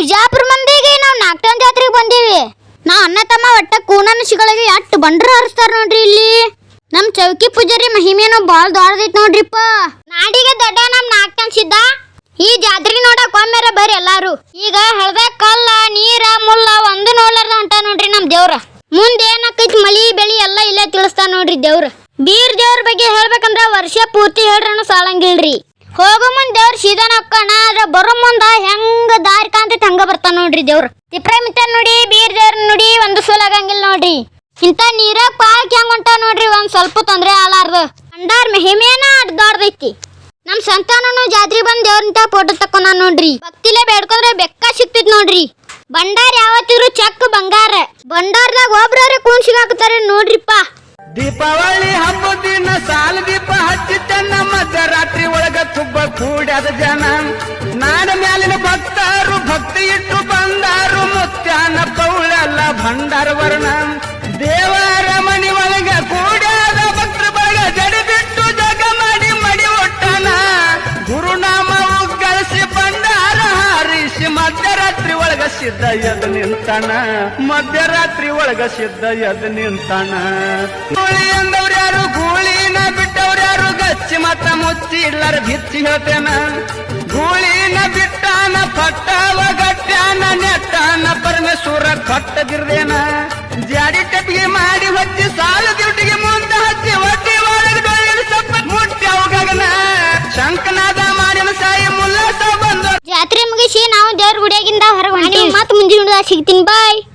ಬಿಜಾಪುರ ಮಂದಿಗೆ ನಾವು ನಾಕ್ಟನ್ ಜಾತ್ರೆಗೆ ಬಂದೀವಿ. ನಾ ಅಣ್ಣ ತಮ್ಮ ಒಟ್ಟ ಕೂನನ ಶಿಗಳಿಗೆ ಎಷ್ಟ್ ಬಂಡ್ರ ಹರಿಸ್ತಾರ ನೋಡ್ರಿ ಇಲ್ಲಿ. ನಮ್ ಚೌಕಿ ಪೂಜಾರಿ ಮಹಿಮೇನು ಬಾಲ್ ದೊಡ್ಡದೈತ್ ನೋಡ್ರಿಪ್ಪ. ನಾಡಿಗೆ ದೊಡ್ಡ ನಮ್ ನಾಕ್ಟನ್ ಸಿದ್ದ ಈ ಜಾತ್ರೆ ನೋಡಕ್ ಒಮ್ಮೆರ ಬರ್ರಿ ಎಲ್ಲಾರು. ಈಗ ಹಳದ ಕಲ್ಲ, ನೀರ ಮುಲ್ಲ ಒಂದು ನೋಡ್ಲಾರ್ದ ಹೊಂಟ ನೋಡ್ರಿ ನಮ್ ದೇವ್ರ. ಮುಂದೆ ಏನಾಕೈತಿ ಮಳಿ, ಬೆಳಿ ಎಲ್ಲ ಇಲ್ಲೇ ತಿಳಿಸ್ತಾನ ನೋಡ್ರಿ ದೇವ್ರ. ಬೀರ್ ದೇವ್ರ ಬಗ್ಗೆ ಹೇಳ್ಬೇಕಂದ್ರ ವರ್ಷ ಪೂರ್ತಿ ಹೇಳ್ರನು ಸಾಲಂಗಿಲ್ರಿ. ಹೋಗೋ ಮುಂದ್ ದೇವ್ರ ಸೀದಾ ನಕ್ಕಣ ಬರೋ ಮುಂದ ಹೆಂಗ ದಾರಿ ಕಾಂತೈತಿ ಬರ್ತಾನ ನೋಡ್ರಿ ದೇವ್ರ. ತಿಪ್ರ ನೋಡಿ, ಬೀರ್ ದೇವ್ರ ನೋಡಿ ಒಂದು ಸೋಲಾಗಂಗಿಲ್ಲ ನೋಡ್ರಿ. ಇಂತ ನೀರ ಪಾಲ್ಕಿ ಹೆಂಗ್ ಹೊಂಟ ನೋಡ್ರಿ, ಒಂದ್ ಸ್ವಲ್ಪ ತೊಂದ್ರೆ ಆಲಾರ್ದು ಅಂಡಾರ್ ಮೆಹಿಮೇನ ದೊಡ್ಡದೈತಿ ನಮ್ ಸಂತಾನನು ಜಾತ್ರೆ ಬಂದ್ ದೇವ್ರಂತ ಫೋಟೋ ತಕ್ಕೊಂಡ ನೋಡ್ರಿ. ಭಕ್ತಿಲೇ ಬೇಡ್ಕೊಂಡ್ರೆ ಬೆಕ್ಕ ಸಿಕ್ತಿತ್ ನೋಡ್ರಿ. ಬಂಡಾರ್ ಯಾವತ್ತಿದ್ರು ಚೆಕ್ ಬಂಗಾರ. ಬಂಡಾರ್ದಾಗ ಒಬ್ರವ್ರೆ ಕೂನ್ ಸಿಗಾಕತ್ತಾರೆ ನೋಡ್ರಿಪ್ಪ. ದೀಪಾವಳಿ ಹಬ್ಬದ ದಿನ ಸಾಲ ದೀಪ ಹಚ್ಚಿ ನಮ್ಮ ರಾತ್ರಿ ಒಳಗ ತುಬ್ಬ ಕೂಡ್ಯದ ಜನ. ನಾಡ ಮ್ಯಾಲಿನ ಭಕ್ತರು ಭಕ್ತಿ ಇಟ್ಟು ಬಂದಾರು, ಮುತ್ಯಾನ ಪೌಳೆಲ್ಲ ಭಂಡಾರ ವರ್ಣ ಮಧ್ಯರಾತ್ರಿ ಒಳಗ ಸಿದ್ಧ ಎದ್ ನಿಂತಾನ. ಮಧ್ಯರಾತ್ರಿ ಒಳಗ ಸಿದ್ಧ ಎದ್ ನಿಂತಾನ. ಗೂಳಿ ಅಂದವ್ರು ಯಾರು ಗೂಳಿನ ಬಿಟ್ಟವ್ರು ಯಾರು? ಗಚ್ಚಿ ಮತ ಮುಚ್ಚಿ ಇಲ್ಲರ ಬಿಚ್ಚಿ ಹೇಳ್ತೇನ. ಗೂಳಿನ ಬಿಟ್ಟಾನ, ಪಟ್ಟವ ಗಟ್ಟಾನ ನೆಟ್ಟಾನ, ಪರಮೇಶ್ವರ ಕಟ್ಟದಿರ್ದೇನ that's Ethan. Bye.